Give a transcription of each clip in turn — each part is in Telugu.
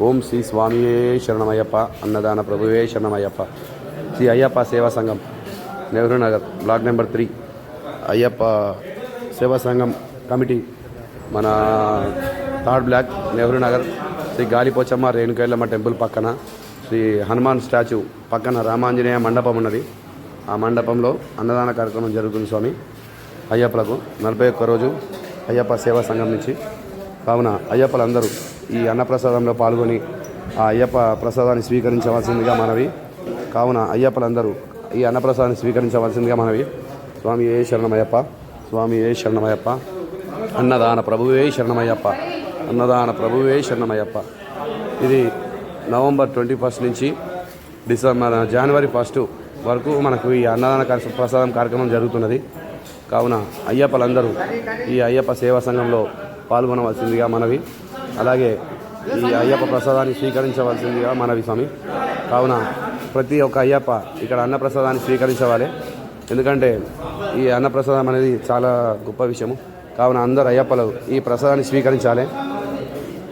ఓం శ్రీ స్వామియే శరణమయ్యప్ప అన్నదాన ప్రభువే శరణమయ్యప్ప. Shri Ayyappa Seva Sangham Nehru Nagar block number three. Ayyappa Seva Sangham committee మన third block Nehru Nagar. Shri Galipochamma Renukailamma temple పక్కన శ్రీ హనుమాన్ స్టాచ్యూ పక్కన రామాంజనేయ మండపం ఉన్నది. ఆ మండపంలో అన్నదాన కార్యక్రమం జరుగుతుంది స్వామి. అయ్యప్పలకు నలభై ఒక్క రోజు అయ్యప్ప సేవా సంఘం నుంచి. కావున అయ్యప్పలందరూ ఈ అన్నప్రసాదంలో పాల్గొని ఆ అయ్యప్ప ప్రసాదాన్ని స్వీకరించవలసిందిగా మనవి. కావున అయ్యప్పలందరూ ఈ అన్నప్రసాదాన్ని స్వీకరించవలసిందిగా మనవి. స్వామి ఏ శరణమయ్యప్ప? స్వామి ఏ శరణమయ్యప్ప? అన్నదాన ప్రభువే శరణమయ్యప్ప. అన్నదాన ప్రభువే శరణమయ్యప్ప. ఇది నవంబర్ ట్వంటీ ఫస్ట్ నుంచి డిసెంబర్ జనవరి ఫస్ట్ వరకు మనకు ఈ అన్నదాన కార్య- ప్రసాదం కార్యక్రమం జరుగుతున్నది. కావున అయ్యప్పలందరూ ఈ అయ్యప్ప సేవా సంఘంలో పాల్గొనవలసిందిగా మనవి. అలాగే ఈ అయ్యప్ప ప్రసాదాన్ని స్వీకరించవలసిందిగా మనవి స్వామి. కావున ప్రతి ఒక్క అయ్యప్ప ఇక్కడ అన్న ప్రసాదాన్ని స్వీకరించవాలి. ఎందుకంటే ఈ అన్నప్రసాదం అనేది చాలా గొప్ప విషయము. కావున అందరు అయ్యప్పలు ఈ ప్రసాదాన్ని స్వీకరించాలి.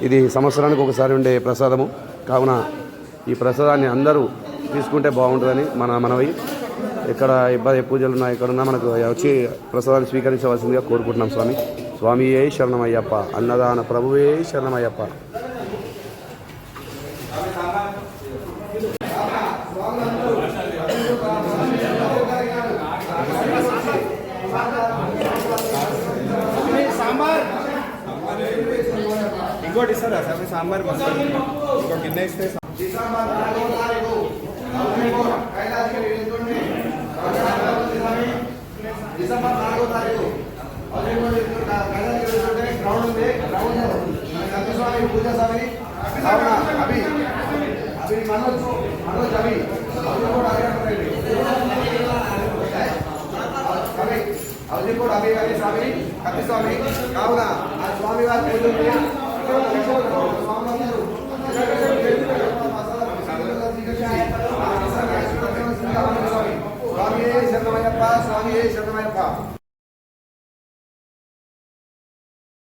ఇది సంవత్సరానికి ఒకసారి ఉండే ప్రసాదము. కావున ఈ ప్రసాదాన్ని అందరూ తీసుకుంటే బాగుంటుందని మన మనవి. ఎక్కడ ఇబ్బంది పూజలు ఉన్నా ఎక్కడున్నా మనకు వచ్చి ప్రసాదాన్ని స్వీకరించవలసిందిగా కోరుకుంటున్నాం స్వామి. స్వామియే శరణమయ్యప్ప అన్నదాన ప్రభువే శరణమయ్యప్ప. ఇంకోటి ఇస్తారా సార్? సాంబార్ వస్తుంది ఇంకో గిన్నె ఇస్తే డిసెంబర్ నాలుగో తారీఖు గ్రౌండ్ ఉంది గ్రౌండ్ స్వామి పూజ స్వామిని అవి అవి మనోజ్ మనోజ్ అవి అవి కూడా అవి అవి కూడా అవి కానీ స్వామి కత్తి స్వామి